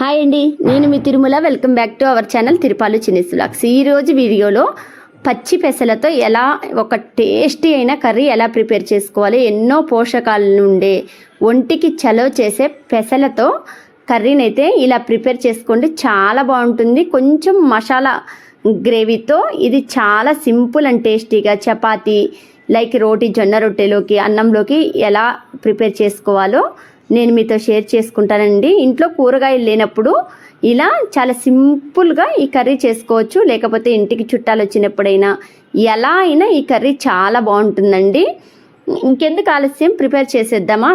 Hi అండి నేను మీ Tirumala. Welcome back to our channel Tirupalu చినిస్ బ్లాగ్స్ ఈరోజు వీడియోలో పచ్చి పెసలతో ఎలా ఒక టేస్టీ అయిన కర్రీ ఎలా ప్రిపేర్ చేసుకోవాలి ఎన్నో పోషకాలు ఉండే ఒంటికి చలవ చేసే పెసలతో కర్రీని అయితే ఇలా ప్రిపేర్ చేసుకోండి చాలా బాగుంటుంది. కొంచెం మసాలా గ్రేవీతో ఇది చాలా సింపుల్ అండ్ టేస్టీగా చపాతీ లైక్ రోటీ జొన్న రొట్టెలోకి అన్నంలోకి ఎలా ప్రిపేర్ చేసుకోవాలో నేను మీతో షేర్ చేసుకుంటానండి. ఇంట్లో కూరగాయలు లేనప్పుడు ఇలా చాలా సింపుల్గా ఈ కర్రీ చేసుకోవచ్చు. లేకపోతే ఇంటికి చుట్టాలు వచ్చినప్పుడైనా ఎలా అయినా ఈ కర్రీ చాలా బాగుంటుందండి. ఇంకెందుకు ఆలస్యం? ప్రిపేర్ చేసేద్దామా?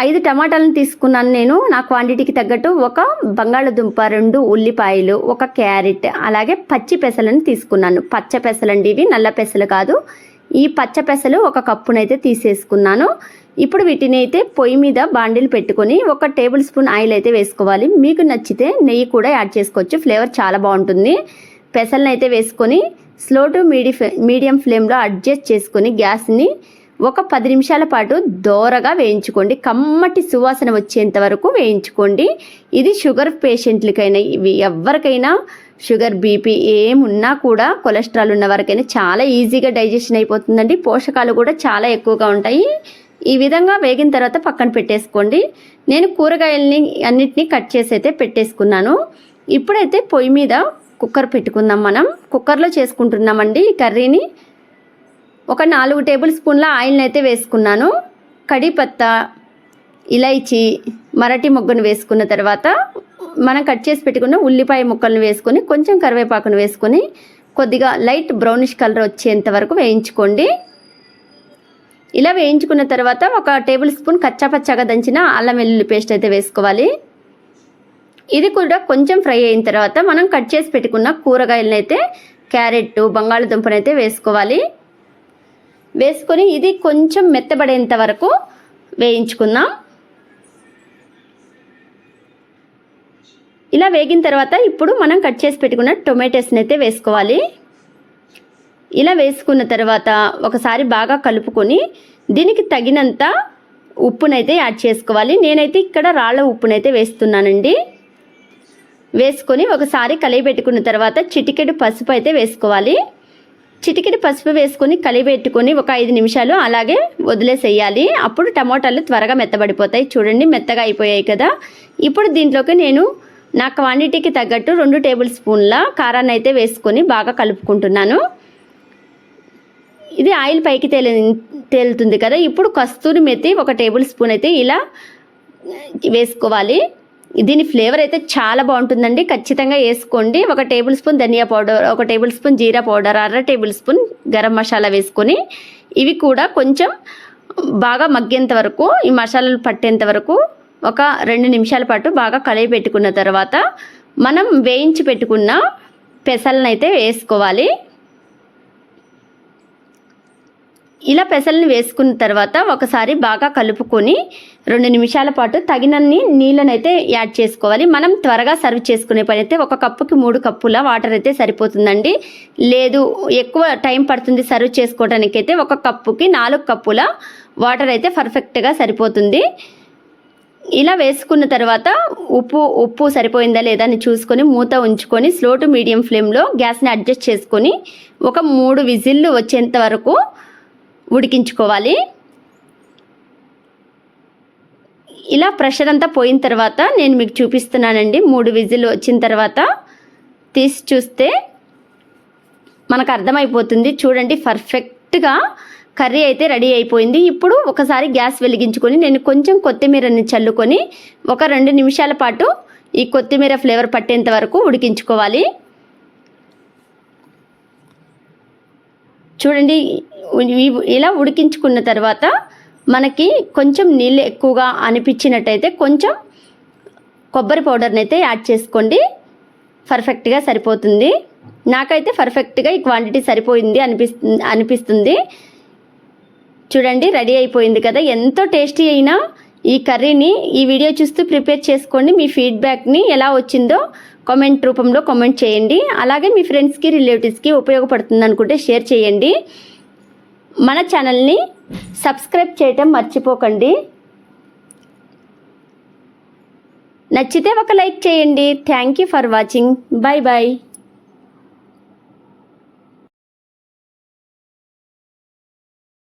ఐదు టమాటాలను తీసుకున్నాను నేను. నా క్వాంటిటీకి తగ్గట్టు ఒక బంగాళదుంప రెండు ఉల్లిపాయలు ఒక క్యారెట్ అలాగే పచ్చి పెసలను తీసుకున్నాను. పచ్చ పెసలండి ఇవి నల్ల పెసలు కాదు. ఈ పచ్చ పెసలు ఒక కప్పునైతే తీసేసుకున్నాను. ఇప్పుడు వీటిని అయితే పొయ్యి మీద బాండిల్ పెట్టుకొని ఒక టేబుల్ స్పూన్ ఆయిల్ అయితే వేసుకోవాలి. మీకు నచ్చితే నెయ్యి కూడా యాడ్ చేసుకోవచ్చు. ఫ్లేవర్ చాలా బాగుంటుంది. పెసలను అయితే వేసుకొని స్లో టు మీడి మీడియం ఫ్లేమ్లో అడ్జస్ట్ చేసుకొని గ్యాస్ని ఒక పది నిమిషాల పాటు దోరగా వేయించుకోండి. కమ్మటి సువాసన వచ్చేంత వరకు వేయించుకోండి. ఇది షుగర్ పేషెంట్లకైనా ఇవి ఎవరికైనా షుగర్ బీపీ ఏమున్నా కూడా కొలెస్ట్రాల్ ఉన్న వరకైనా చాలా ఈజీగా డైజెషన్ అయిపోతుందండి. పోషకాలు కూడా చాలా ఎక్కువగా ఉంటాయి. ఈ విధంగా వేగిన తర్వాత పక్కన పెట్టేసుకోండి. నేను కూరగాయల్ని అన్నిటినీ కట్ చేసి అయితే పెట్టేసుకున్నాను. ఇప్పుడైతే పొయ్యి మీద కుక్కర్ పెట్టుకుందాం మనం. కుక్కర్లో చేసుకుంటున్నామండి ఈ కర్రీని. ఒక నాలుగు టేబుల్ స్పూన్ల ఆయిల్ని అయితే వేసుకున్నాను. కడిపత్త ఇలైచి మరటి మొగ్గను వేసుకున్న తర్వాత మనం కట్ చేసి పెట్టుకున్న ఉల్లిపాయ ముక్కలను వేసుకొని కొంచెం కరివేపాకును వేసుకొని కొద్దిగా లైట్ బ్రౌనిష్ కలర్ వచ్చేంత వరకు వేయించుకోండి. ఇలా వేయించుకున్న తర్వాత ఒక టేబుల్ స్పూన్ కచ్చాపచ్చాగా దంచిన అల్లం వెల్లుల్లి పేస్ట్ అయితే వేసుకోవాలి. ఇది కూడా కొంచెం ఫ్రై అయిన తర్వాత మనం కట్ చేసి పెట్టుకున్న కూరగాయలను అయితే క్యారెట్ బంగాళదుంపను అయితే వేసుకోవాలి. వేసుకొని ఇది కొంచెం మెత్తబడేంత వరకు వేయించుకుందాం. ఇలా వేగిన తర్వాత ఇప్పుడు మనం కట్ చేసి పెట్టుకున్న టొమాటోస్ని అయితే వేసుకోవాలి. ఇలా వేసుకున్న తర్వాత ఒకసారి బాగా కలుపుకొని దీనికి తగినంత ఉప్పునైతే యాడ్ చేసుకోవాలి. నేనైతే ఇక్కడ రాళ్ళ ఉప్పునైతే వేస్తున్నానండి. వేసుకొని ఒకసారి కలిపెట్టుకున్న తర్వాత చిటికెడు పసుపు అయితే వేసుకోవాలి. చిటికెడు పసుపు వేసుకొని కలిపెట్టుకొని ఒక ఐదు నిమిషాలు అలాగే వదిలేసేయాలి. అప్పుడు టమోటాలు త్వరగా మెత్తబడిపోతాయి. చూడండి మెత్తగా అయిపోయాయి కదా. ఇప్పుడు దీంట్లోకి నేను నా క్వాంటిటీకి తగ్గట్టు రెండు టేబుల్ స్పూన్ల కారాన్ని అయితే వేసుకొని బాగా కలుపుకుంటున్నాను. ఇది ఆయిల్ పైకి తేలి తేలుతుంది కదా. ఇప్పుడు కస్తూరి మెత్తి ఒక టేబుల్ స్పూన్ అయితే ఇలా వేసుకోవాలి. దీని ఫ్లేవర్ అయితే చాలా బాగుంటుందండి. ఖచ్చితంగా వేసుకోండి. ఒక టేబుల్ స్పూన్ ధనియా పౌడర్ ఒక టేబుల్ స్పూన్ జీరా పౌడర్ అర టేబుల్ స్పూన్ గరం మసాలా వేసుకొని ఇవి కూడా కొంచెం బాగా మగ్గేంత వరకు ఈ మసాలాలు పట్టేంత వరకు ఒక రెండు నిమిషాల పాటు బాగా కలయి పెట్టుకున్న తర్వాత మనం వేయించి పెట్టుకున్న పెసలను అయితే వేసుకోవాలి. ఇలా పెసల్ని వేసుకున్న తర్వాత ఒకసారి బాగా కలుపుకొని రెండు నిమిషాల పాటు తగినన్ని నీళ్ళనైతే యాడ్ చేసుకోవాలి. మనం త్వరగా సర్వ్ చేసుకునే పని అయితే ఒక కప్పుకి మూడు కప్పుల వాటర్ అయితే సరిపోతుందండి. లేదు ఎక్కువ టైం పడుతుంది సర్వ్ చేసుకోవడానికి అయితే ఒక కప్పుకి నాలుగు కప్పుల వాటర్ అయితే పర్ఫెక్ట్గా సరిపోతుంది. ఇలా వేసుకున్న తర్వాత ఉప్పు ఉప్పు సరిపోయిందా లేదా అని చూసుకొని మూత ఉంచుకొని స్లో టు మీడియం ఫ్లేమ్లో గ్యాస్ని అడ్జస్ట్ చేసుకొని ఒక మూడు విజిల్లు వచ్చేంత వరకు ఉడికించుకోవాలి. ఇలా ప్రెషర్ అంతా పోయిన తర్వాత నేను మీకు చూపిస్తున్నానండి. మూడు విజిల్ వచ్చిన తర్వాత తీసి చూస్తే మనకు అర్థమైపోతుంది. చూడండి పర్ఫెక్ట్గా కర్రీ అయితే రెడీ అయిపోయింది. ఇప్పుడు ఒకసారి గ్యాస్ వెలిగించుకొని నేను కొంచెం కొత్తిమీరని చల్లుకొని ఒక రెండు నిమిషాల పాటు ఈ కొత్తిమీర ఫ్లేవర్ పట్టేంత వరకు ఉడికించుకోవాలి. చూడండి ఇలా ఉడికించుకున్న తర్వాత మనకి కొంచెం నీళ్ళు ఎక్కువగా అనిపించినట్టయితే కొంచెం కొబ్బరి పౌడర్ని అయితే యాడ్ చేసుకోండి. పర్ఫెక్ట్గా సరిపోతుంది. నాకైతే పర్ఫెక్ట్గా ఈ క్వాంటిటీ సరిపోయింది అనిపిస్తుంది అనిపిస్తుంది. చూడండి రెడీ అయిపోయింది కదా. ఎంతో టేస్టీ అయినా ఈ కర్రీని ఈ వీడియో చూస్తూ ప్రిపేర్ చేసుకోండి. మీ ఫీడ్బ్యాక్ని ఎలా వచ్చిందో కామెంట్ రూపంలో కామెంట్ చేయండి. అలాగే మీ ఫ్రెండ్స్కి రిలేటివ్స్కి ఉపయోగపడుతుంది అనుకుంటే షేర్ చేయండి. మన ఛానల్ని సబ్స్క్రైబ్ చేయటం మర్చిపోకండి. నచ్చితే ఒక లైక్ చేయండి. Thank you for watching bye bye